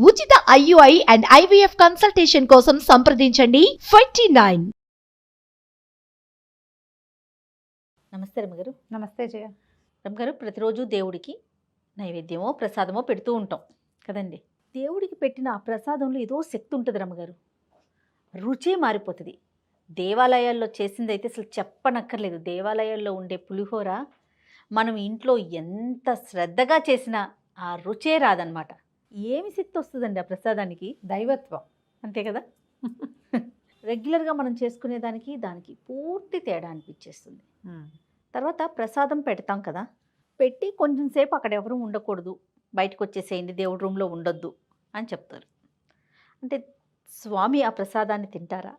ఉచిత IUI and IVF consultation కోసం సంప్రదించండి. Twenty nine. నమస్తే రమ్మగారు నమస్తే జయ. రమ్మగారు ప్రతిరోజు దేవుడికి నైవేద్యమో ప్రసాదమో పెడుతూ ఉంటాం కదండి. దేవుడికి పెట్టిన ఆ ప్రసాదంలో ఏదో శక్తి ఉంటుంది రమ్మగారు రుచే మారిపోతుంది. దేవాలయాల్లో చేసింది అయితే అసలు చెప్పనక్కర్లేదు. దేవాలయాల్లో ఉండే పులిహోర మనం ఇంట్లో ఎంత శ్రద్ధగా చేసినా ఆ రుచే రాదనమాట ఏమి శక్తి వస్తుందండి ఆ ప్రసాదానికి? దైవత్వం. అంతే కదా? రెగ్యులర్గా మనం చేసుకునే దానికి దానికి పూర్తి తేడా అనిపించేస్తుంది తర్వాత ప్రసాదం పెడతాం కదా? పెట్టి కొంచెం సేపు అక్కడ ఎవరు ఉండకూడదు. బయటకు వచ్చేసేయండి దేవుడి రూమ్లో ఉండొద్దు అని చెప్తారు. అంటే స్వామి ఆ ప్రసాదాన్ని తింటారా?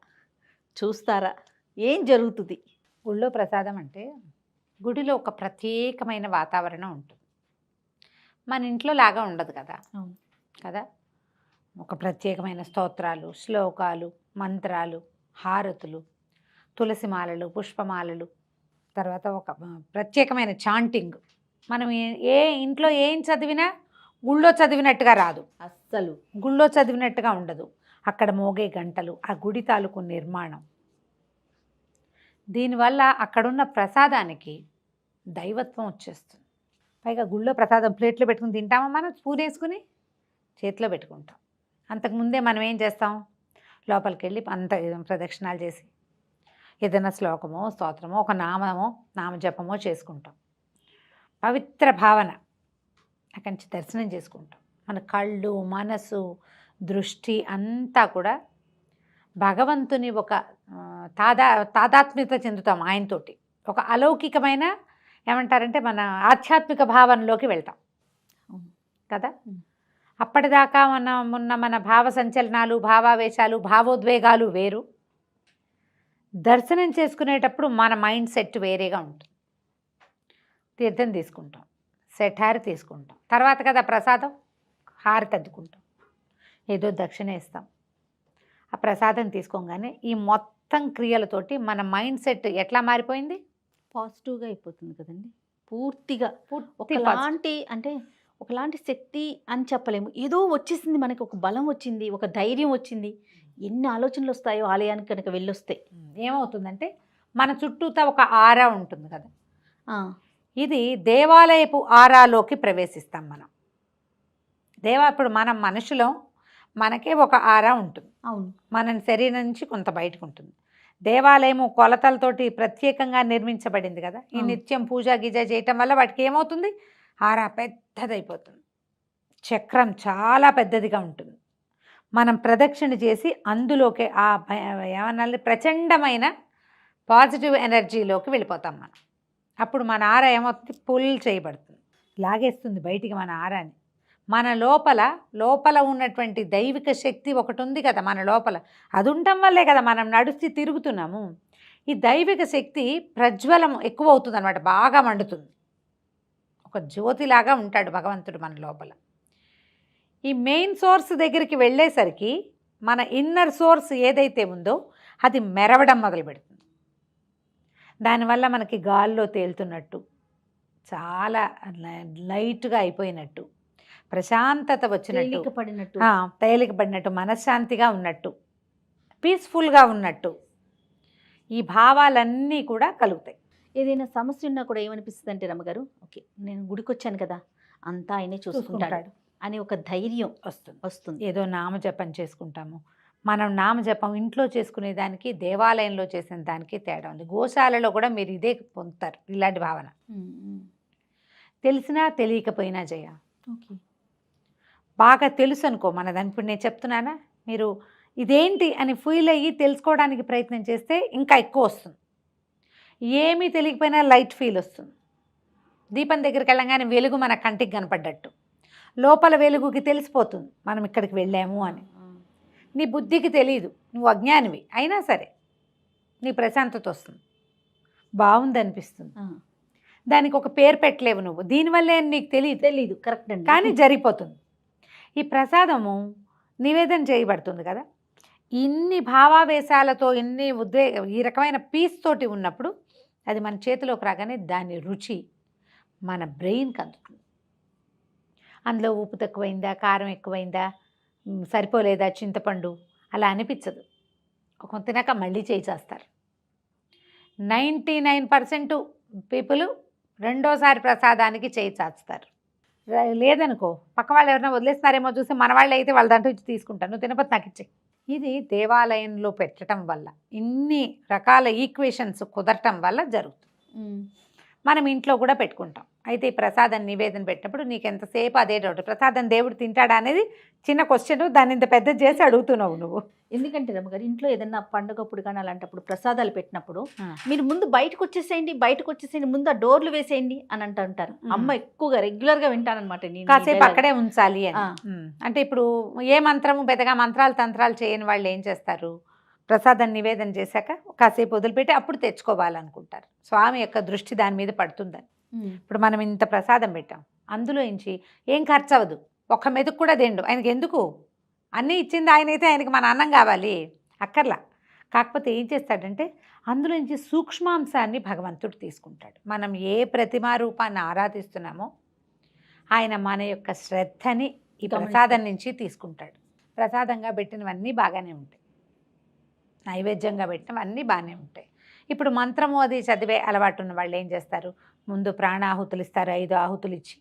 చూస్తారా? ఏం జరుగుతుంది? గుళ్ళో ప్రసాదం అంటే గుడిలో ఒక ప్రత్యేకమైన వాతావరణం ఉంటుంది. మన ఇంట్లో లాగా ఉండదు కదా. కదా? ఒక ప్రత్యేకమైన స్తోత్రాలు శ్లోకాలు మంత్రాలు హారతులు తులసిమాలలు పుష్పమాలలు తర్వాత ఒక ప్రత్యేకమైన చాంటింగ్. మనం ఏ- ఏ ఇంట్లో ఏం చదివినా గుళ్ళో చదివినట్టుగా రాదు. అస్సలు. గుళ్ళో చదివినట్టుగా ఉండదు. అక్కడ మోగే గంటలు ఆ గుడి తాలూకు నిర్మాణం. దీనివల్ల అక్కడున్న ప్రసాదానికి దైవత్వం వచ్చేస్తుంది. పైగా గుళ్ళో ప్రసాదం ప్లేట్లో పెట్టుకుని తింటామా మనం? స్పూన్ వేసుకుని? చేతిలో పెట్టుకుంటాం. అంతకుముందే మనం ఏం చేస్తాం? లోపలికి వెళ్ళి అంత ప్రదక్షిణాలు చేసి ఏదైనా శ్లోకమో స్తోత్రమో ఒక నామమో నామజపమో చేసుకుంటాం. పవిత్ర భావన అక్కడి నుంచి దర్శనం చేసుకుంటాం. మన కళ్ళు మనసు దృష్టి అంతా కూడా భగవంతుని ఒక తాదా తాదాత్మ్యత చెందుతాం ఆయనతోటి. ఒక అలౌకికమైన ఏమంటారంటే మన ఆధ్యాత్మిక భావనలోకి వెళ్తాం. కదా. అప్పటిదాకా మన ఉన్న మన భావ సంచలనాలు భావావేశాలు భావోద్వేగాలు వేరు. దర్శనం చేసుకునేటప్పుడు మన మైండ్ సెట్ వేరేగా ఉంటుంది. తీర్థం తీసుకుంటాం సెట్ హారి తీసుకుంటాం. తర్వాత కదా ప్రసాదం? హారతి అద్దుకుంటాం ఏదో దక్షిణ ఇస్తాం ఆ ప్రసాదం తీసుకోగానే ఈ మొత్తం క్రియలతోటి మన మైండ్ సెట్ ఎట్లా మారిపోయింది? పాజిటివ్గా అయిపోతుంది కదండి. పూర్తిగా పూర్తి అంటే ఒకలాంటి శక్తి అని చెప్పలేము. ఏదో వచ్చేసింది మనకి ఒక బలం వచ్చింది ఒక ధైర్యం వచ్చింది. ఎన్ని ఆలోచనలు వస్తాయో ఆలయానికి కనుక వెళ్ళొస్తే. ఏమవుతుందంటే మన చుట్టూతా ఒక ఆరా ఉంటుంది కదా. ఇది దేవాలయపు ఆరాలోకి ప్రవేశిస్తాం మనం. దేవా ఇప్పుడు మనం మనుషులం మనకే ఒక ఆరా ఉంటుంది. అవును. మన శరీరం నుంచి కొంత బయటకు ఉంటుంది. దేవాలయము కొలతలతోటి ప్రత్యేకంగా నిర్మించబడింది కదా. ఈ. నిత్యం పూజ గీజ చేయటం వల్ల వాటికి ఏమవుతుంది? ఆర పెద్దదైపోతుంది. చక్రం చాలా పెద్దదిగా ఉంటుంది. మనం ప్రదక్షిణ చేసి అందులోకి ఆ భ- ఏమన్నా ప్రచండమైన పాజిటివ్ ఎనర్జీలోకి వెళ్ళిపోతాం మనం. అప్పుడు మన ఆర ఏమవుతుంది? పుల్ చేయబడుతుంది. లాగేస్తుంది బయటికి మన ఆరాని. మన లోపల లోపల ఉన్నటువంటి దైవిక శక్తి ఒకటి ఉంది కదా మన లోపల. అది ఉండటం వల్లే కదా మనం నడిచి తిరుగుతున్నాము. ఈ దైవిక శక్తి ప్రజ్వలం ఎక్కువ అవుతుంది అనమాట బాగా మండుతుంది. ఒక జ్యోతిలాగా ఉంటాడు భగవంతుడు మన లోపల. ఈ మెయిన్ సోర్స్ దగ్గరికి వెళ్ళేసరికి మన ఇన్నర్ సోర్స్ ఏదైతే ఉందో అది మెరవడం మొదలు పెడుతుంది దానివల్ల మనకి గాల్లో తేలుతున్నట్టు చాలా లైట్గా అయిపోయినట్టు ప్రశాంతత వచ్చినట్టు తేలిక పడినట్టు తేలికపడినట్టు మనశ్శాంతిగా ఉన్నట్టు పీస్ఫుల్గా ఉన్నట్టు ఈ భావాలన్నీ కూడా కలుగుతాయి. ఏదైనా సమస్య ఉన్నా కూడా ఏమనిపిస్తుంది అంటే రమ్మగారు ఓకే నేను గుడికి వచ్చాను కదా అంతా ఆయనే చూసుకుంటాడు అని ఒక ధైర్యం వస్తుంది. వస్తుంది. ఏదో నామజపం చేసుకుంటాము. మనం నామజపం ఇంట్లో చేసుకునే దానికి దేవాలయంలో చేసిన దానికి తేడా ఉంది. గోశాలలో కూడా మీరు ఇదే పొందుతారు ఇలాంటి భావన. తెలిసినా తెలియకపోయినా జయ. ఓకే. బాగా తెలుసు అనుకో మన దాని ఇప్పుడు నేను చెప్తున్నానా? మీరు ఇదేంటి అని ఫీల్ అయ్యి తెలుసుకోవడానికి ప్రయత్నం చేస్తే ఇంకా ఎక్కువ వస్తుంది. ఏమీ తెలియకపోయినా లైట్ ఫీల్ వస్తుంది. దీపం దగ్గరికి వెళ్ళగానే వెలుగు మన కంటికి కనపడ్డట్టు. లోపల వెలుగుకి తెలిసిపోతుంది. మనం ఇక్కడికి వెళ్ళాము అని. నీ బుద్ధికి తెలియదు నువ్వు అజ్ఞానివి. అయినా సరే నీ ప్రశాంతత వస్తుంది. బాగుంది అనిపిస్తుంది. దానికి ఒక పేరు పెట్టలేవు నువ్వు. దీనివల్లే నీకు తెలియదు తెలీదు. కరెక్ట్ అండి. కానీ జరిగిపోతుంది. ఈ ప్రసాదము నివేదన చేయబడుతుంది కదా. ఇన్ని భావావేశాలతో ఇన్ని ఉద్వే ఈ రకమైన పీస్ తోటి ఉన్నప్పుడు అది మన చేతిలోకి రాగానే దాని రుచి మన బ్రెయిన్కి అందుతుంది. అందులో ఉప్పు తక్కువైందా కారం ఎక్కువైందా సరిపోలేదా చింతపండు అలా అనిపించదు. కొంత తినాక మళ్ళీ చేయి చేస్తారు నైంటీ నైన్ పర్సెంట్ పీపుల్ రెండోసారి ప్రసాదానికి చేయి చాచుతారు లేదనుకో పక్క వాళ్ళు ఎవరైనా వదిలేస్తున్నారేమో చూసి మన వాళ్ళు అయితే వాళ్ళ దాంట్లో ఇచ్చి తీసుకుంటాను నువ్వు తినపోతే నాకు ఇచ్చే ఇది దేవాలయంలో పెట్టడం వల్ల ఇన్ని రకాల ఈక్వేషన్స్ కుదరటం వల్ల జరుగుతుంది. మనం ఇంట్లో కూడా పెట్టుకుంటాం అయితే ఈ ప్రసాదం నివేదన పెట్టినప్పుడు నీకు ఎంతసేపు అదే డౌట్ ప్రసాదం దేవుడు తింటాడా అనేది చిన్న క్వశ్చన్ దాన్ని ఇంత పెద్ద చేసి అడుగుతున్నావు నువ్వు ఎందుకంటే రమ్మగారు ఇంట్లో ఏదన్నా పండుగప్పుడు కానీ అలాంటప్పుడు ప్రసాదాలు పెట్టినప్పుడు. మీరు ముందు బయటకు వచ్చేసేయండి బయటకు వచ్చేసేయండి ముందు ఆ డోర్లు వేసేయండి అని అంటూ ఉంటారు మ్మ్. అమ్మ ఎక్కువగా రెగ్యులర్గా వింటానమాట నేను కాసేపు. అక్కడే ఉంచాలి అని. అంటే ఇప్పుడు ఏ మంత్రము పెద్దగా మంత్రాలు తంత్రాలు చేయని వాళ్ళు ఏం చేస్తారు ప్రసాదం నివేదన చేశాక కాసేపు వదిలిపెట్టి అప్పుడు తెచ్చుకోవాలనుకుంటారు. స్వామి యొక్క దృష్టి దాని మీద పడుతుందని. ఇప్పుడు మనం ఇంత ప్రసాదం పెట్టాం. అందులో నుంచి ఏం ఖర్చు అవ్వదు ఒక్క మెతుకు కూడా తిండు. ఆయనకి ఎందుకు? అన్నీ ఇచ్చింది ఆయన అయితే ఆయనకి మన అన్నం కావాలి. అక్కర్లా. కాకపోతే ఏం చేస్తాడంటే అందులో నుంచి సూక్ష్మాంశాన్ని భగవంతుడు తీసుకుంటాడు. మనం ఏ ప్రతిమా రూపాన్ని ఆరాధిస్తున్నామో ఆయన మన యొక్క శ్రద్ధని ఈ. ప్రసాదం నుంచి తీసుకుంటాడు. ప్రసాదంగా పెట్టినవన్నీ బాగానే ఉంటాయి. నైవేద్యంగా పెట్టినవన్నీ బాగానే ఉంటాయి. ఇప్పుడు మంత్రము అది చదివే అలవాటు ఉన్న వాళ్ళు ఏం చేస్తారు? ముందు ప్రాణాహుతులు ఇస్తారు ఐదు ఆహుతులు ఇచ్చి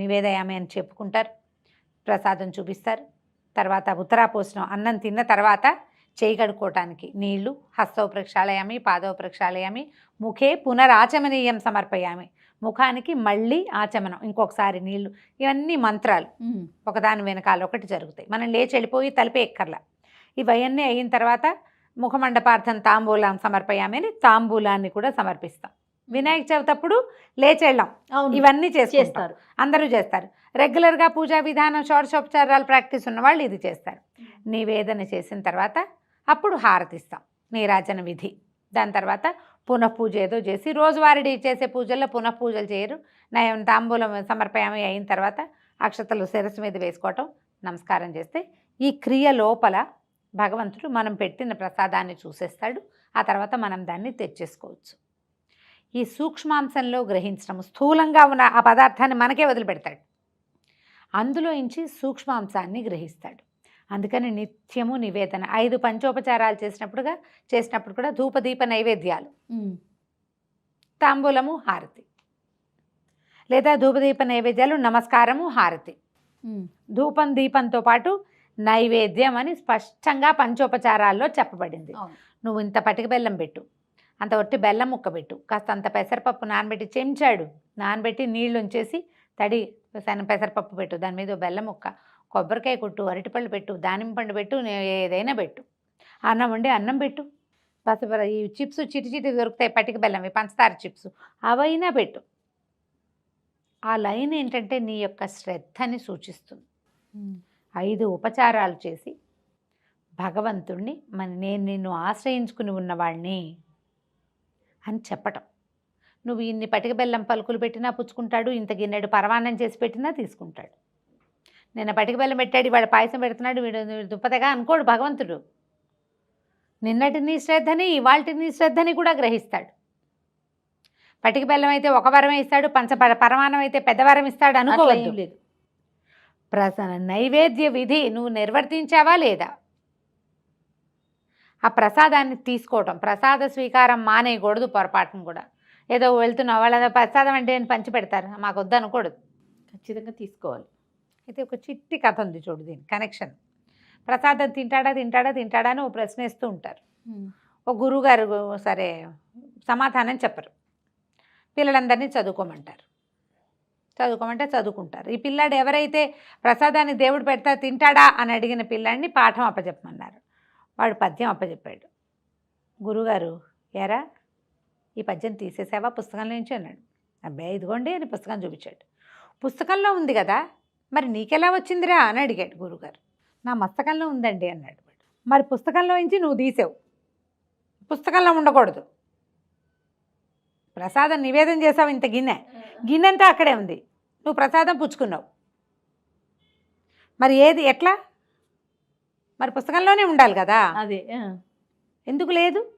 నివేదయామి అని చెప్పుకుంటారు ప్రసాదం చూపిస్తారు. తర్వాత ఉత్తరాపోసనం అన్నం తిన్న తర్వాత చేయి కడుక్కోవటానికి నీళ్ళు హస్తవ ప్రక్షాళయామి పాదవ ప్రక్షాళయామి ముఖే పునరాచమనీయం సమర్పయామి. ముఖానికి మళ్ళీ ఆచమనం ఇంకొకసారి నీళ్ళు ఇవన్నీ మంత్రాలు. ఒకదాని వెనకాల ఒకటి జరుగుతాయి. మనం లేచి వెళ్ళిపోయి తలిపే ఎక్కర్లా. ఇవన్నీ అయిన తర్వాత ముఖమండపార్థం తాంబూలం సమర్పయామి అని తాంబూలాన్ని కూడా సమర్పిస్తాం. వినాయక చవితి అప్పుడు లేచి వెళ్ళాం అవును. ఇవన్నీ చేస్తారు. అందరూ చేస్తారు. రెగ్యులర్గా పూజా విధానం షోడశోపచారాలు ప్రాక్టీస్ ఉన్న వాళ్ళు ఇది చేస్తారు. నివేదన చేసిన తర్వాత అప్పుడు హారతిస్తాం. నీరాజన విధి. దాని తర్వాత పునః పూజ ఏదో చేసి రోజువారీ చేసే పూజల్లో పునః పూజలు చేయరు. నయం తాంబూలం సమర్పయామి అయిన తర్వాత అక్షతలు శిరస్సు మీద వేసుకోవటం నమస్కారం చేస్తే ఈ క్రియ లోపల భగవంతుడు మనం పెట్టిన ప్రసాదాన్ని చూసేస్తాడు ఆ తర్వాత మనం దాన్ని తెచ్చేసుకోవచ్చు. ఈ సూక్ష్మాంశంలో గ్రహించడం స్థూలంగా ఉన్న ఆ పదార్థాన్ని మనకే వదిలిపెడతాడు. అందులో నుంచి సూక్ష్మాంశాన్ని గ్రహిస్తాడు. అందుకని నిత్యము నివేదన ఐదు పంచోపచారాలు చేసినప్పుడుగా చేసినప్పుడు కూడా ధూపదీప నైవేద్యాలు. తాంబూలము హారతి. లేదా ధూపదీప నైవేద్యాలు నమస్కారము హారతి. ధూపం దీపంతో పాటు నైవేద్యం అని స్పష్టంగా పంచోపచారాల్లో చెప్పబడింది. నువ్వు ఇంత పటిక బెల్లం పెట్టు అంత ఒట్టి బెల్లం ముక్క పెట్టు కాస్త అంత పెసరపప్పు నానబెట్టి చెంచాడు నానబెట్టి నీళ్ళు ఉంచేసి తడి సన్న పెసరపప్పు పెట్టు దాని మీద బెల్లం ముక్క కొబ్బరికాయ కొట్టు అరటిపళ్ళు పెట్టు దానిమ్మ పండు పెట్టు ఏదైనా పెట్టు. అన్నం వండి అన్నం పెట్టు. పసపర ఈ చిప్స్ చిటి చిటి దొరుకుతాయి పటిక బెల్లం పంచదార చిప్స్ అవైనా పెట్టు. ఆ లైన్ ఏంటంటే నీ యొక్క శ్రద్ధని సూచిస్తుంది. ఐదు ఉపచారాలు చేసి భగవంతుణ్ణి మన నేను నిన్ను ఆశ్రయించుకుని ఉన్నవాడిని అని చెప్పటం. నువ్వు ఇన్ని పటిక బెల్లం పలుకులు పెట్టినా పుచ్చుకుంటాడు ఇంత గిన్నెడు పరమాన్నం చేసి పెట్టినా తీసుకుంటాడు. నిన్న పటిక బెల్లం పెట్టాడు వాడు పాయసం పెడుతున్నాడు వీడు దుప్పతగా అనుకోడు భగవంతుడు. నిన్నటి నీ శ్రద్ధని ఇవాల్టి నీ శ్రద్ధని కూడా గ్రహిస్తాడు. పటిక బెల్లం అయితే ఒక వరం ఇస్తాడు పంచ పరమానం పరమాన్నం అయితే పెద్ద వరం ఇస్తాడు అట్లా ఏం అనుకోవద్దు లేదు. ప్రసన నైవేద్య విధి నువ్వు నిర్వర్తించావా లేదా? ఆ ప్రసాదాన్ని తీసుకోవటం ప్రసాద స్వీకారం మానేయకూడదు పొరపాటును కూడా. ఏదో వెళ్తున్నావు వాళ్ళ ప్రసాదం అంటే పంచి పెడతారు మాకు వద్దు అనకూడదు ఖచ్చితంగా తీసుకోవాలి. అయితే ఒక చిట్టి కథ ఉంది చూడు దీని కనెక్షన్. ప్రసాదం తింటాడా తింటాడా తింటాడా అని ఓ ప్రశ్నిస్తూ ఉంటారు. ఒక గురువుగారు సరే సమాధానం చెప్పరు. పిల్లలందరినీ చదువుకోమంటారు. చదువుకోమంటే చదువుకుంటారు. ఈ పిల్లాడు ఎవరైతే ప్రసాదాన్ని దేవుడు పెడతా తింటాడా అని అడిగిన పిల్లాడిని పాఠం అప్పచెప్పమన్నారు వాడు పద్యం అప్పచెప్పాడు గురుగారు ఎరా ఈ పద్యం తీసేసావా? పుస్తకంలో నుంచి అన్నాడు. అబ్బాయి ఇదిగోండి అని పుస్తకం చూపించాడు. పుస్తకంలో ఉంది కదా మరి నీకెలా వచ్చిందిరా? అని అడిగాడు గురుగారు. నా మస్తకంలో ఉందండి అన్నాడు వాడు. మరి పుస్తకంలో నుంచి నువ్వు తీసావు. పుస్తకంలో ఉండకూడదు. ప్రసాదం నివేదన చేసావు ఇంత గిన్నె. గిన్నె అంతా అక్కడే ఉంది. నువ్వు ప్రసాదం పుచ్చుకున్నావు. మరి ఏది ఎట్లా? మరి పుస్తకంలోనే ఉండాలి కదా? అదే. ఎందుకు లేదు?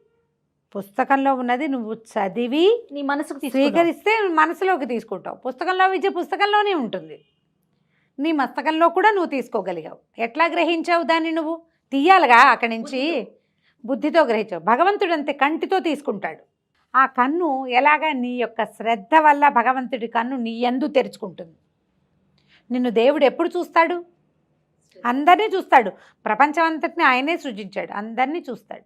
పుస్తకంలో ఉన్నది నువ్వు చదివి నీ మనసుకు. స్వీకరిస్తే మనసులోకి తీసుకుంటావు. పుస్తకంలో విద్య పుస్తకంలోనే ఉంటుంది. నీ మస్తకంలో కూడా నువ్వు తీసుకోగలిగావు. ఎట్లా గ్రహించావు దాన్ని నువ్వు? తీయాలిగా అక్కడి నుంచి. బుద్ధితో. గ్రహించావు. భగవంతుడు అంతే కంటితో తీసుకుంటాడు. ఆ కన్ను ఎలాగా నీ యొక్క శ్రద్ధ వల్ల భగవంతుడి కన్ను నీ ఎందు తెరుచుకుంటుంది. నిన్ను దేవుడు ఎప్పుడు చూస్తాడు? అందరినీ చూస్తాడు. ప్రపంచం అంతటిని ఆయనే సృజించాడు. అందరినీ చూస్తాడు.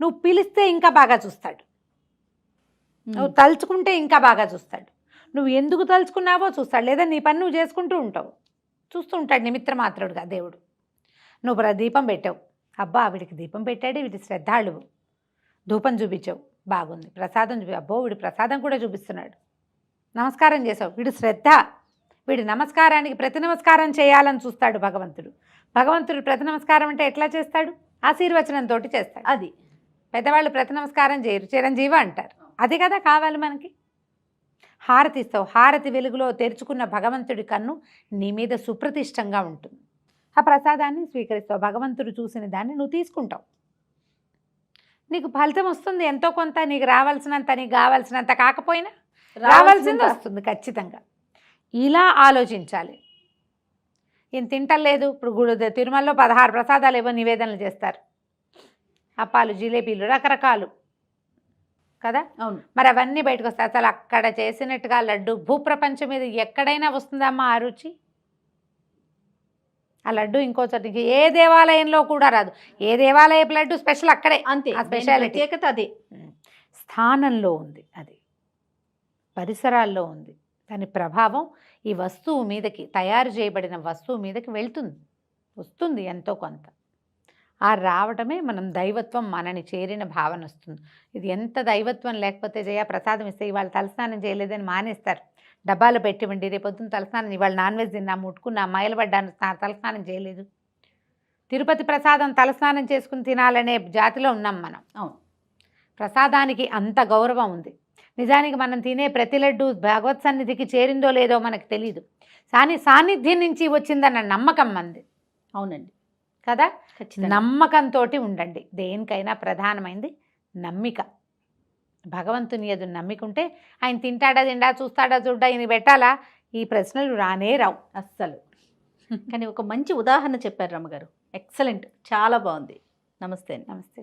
నువ్వు పిలిస్తే ఇంకా బాగా చూస్తాడు. నువ్వు తలుచుకుంటే ఇంకా బాగా చూస్తాడు. నువ్వు ఎందుకు తలుచుకున్నావో చూస్తాడు. లేదా నీ పని నువ్వు చేసుకుంటూ ఉంటావు. చూస్తూ ఉంటాడు నిమిత్ర మాత్రుడుగా దేవుడు. నువ్వు ప్ర- దీపం పెట్టావు. అబ్బా వీడికి దీపం పెట్టాడు. వీడి శ్రద్ధాళువు. ధూపం చూపించావు. బాగుంది. ప్రసాదం చూపి అబ్బో వీడి ప్రసాదం కూడా చూపిస్తున్నాడు. నమస్కారం చేసావు. వీడు శ్రద్ధ. వీడి నమస్కారానికి ప్రతి నమస్కారం చేయాలని చూస్తాడు భగవంతుడు. భగవంతుడు ప్రతి నమస్కారం అంటే ఎట్లా చేస్తాడు? ఆశీర్వచనంతో చేస్తాడు. అది. పెద్దవాళ్ళు ప్రతి నమస్కారం చేయరు. చిరంజీవి అంటారు. అది కదా కావాలి మనకి. హారతి ఇస్తావు. హారతి వెలుగులో తెరుచుకున్న భగవంతుడి కన్ను నీ మీద సుప్రతిష్టంగా ఉంటుంది. ఆ ప్రసాదాన్ని స్వీకరిస్తావు. భగవంతుడు చూసిన దాన్ని నువ్వు తీసుకుంటావు. నీకు ఫలితం వస్తుంది ఎంతో కొంత నీకు రావాల్సినంత నీకు కావాల్సినంత కాకపోయినా రావాల్సింది? వస్తుంది ఖచ్చితంగా. ఇలా ఆలోచించాలి. ఈయన తింటలేదు ఇప్పుడు గుడి తిరుమలలో పదహారు ప్రసాదాలు ఏవో నివేదనలు చేస్తారు. అప్పాలు జిలేబీలు రకరకాలు. కదా? అవును. మరి అవన్నీ బయటకు వస్తాయి. అసలు అక్కడ చేసినట్టుగా లడ్డు భూప్రపంచం మీద ఎక్కడైనా వస్తుందమ్మా ఆ రుచి? ఆ లడ్డు ఇంకో చోటికి ఏ దేవాలయంలో కూడా రాదు. ఏ దేవాలయపు లడ్డు స్పెషల్ అక్కడే. అంతే ఆ స్పెషాలిటీ. ప్రత్యేకత అదే. స్థానంలో ఉంది అది. పరిసరాల్లో ఉంది. దాని ప్రభావం ఈ వస్తువు మీదకి తయారు చేయబడిన వస్తువు మీదకి వెళ్తుంది. వస్తుంది ఎంతో కొంత. ఆ రావటమే మనం దైవత్వం మనని చేరిన భావన వస్తుంది. ఇది ఎంత దైవత్వం లేకపోతే జయ ప్రసాదం ఇస్తే ఇవాళ తలస్నానం చేయలేదని మానేస్తారు. డబ్బాలు పెట్టివ్వండి రేపొద్దున తలస్నానం ఇవాళ నాన్ వెజ్ తిన్నా ముట్టుకున్నా మైలు పడ్డాను స్నా- తలస్నానం చేయలేదు. తిరుపతి ప్రసాదం తలస్నానం చేసుకుని తినాలనే జాతిలో ఉన్నాం మనం. అవును. ప్రసాదానికి అంత గౌరవం ఉంది. నిజానికి మనం తినే ప్రతి లడ్డు భగవత్ సన్నిధికి చేరిందో లేదో మనకు తెలియదు కానీ సాన్నిధ్యం నుంచి వచ్చిందన్న నమ్మకం మంది. అవునండి. కదా? నమ్మకంతో ఉండండి. దేనికైనా ప్రధానమైంది నమ్మిక. భగవంతుని ఎదు నమ్మికుంటే ఆయన తింటాడా తిండా చూస్తాడా చూడ్డా ఈయన పెట్టాలా? ఈ ప్రశ్నలు రానే రావు. అస్సలు. కానీ ఒక మంచి ఉదాహరణ చెప్పారు రమ్మగారు. ఎక్సలెంట్. చాలా బాగుంది. నమస్తే నమస్తే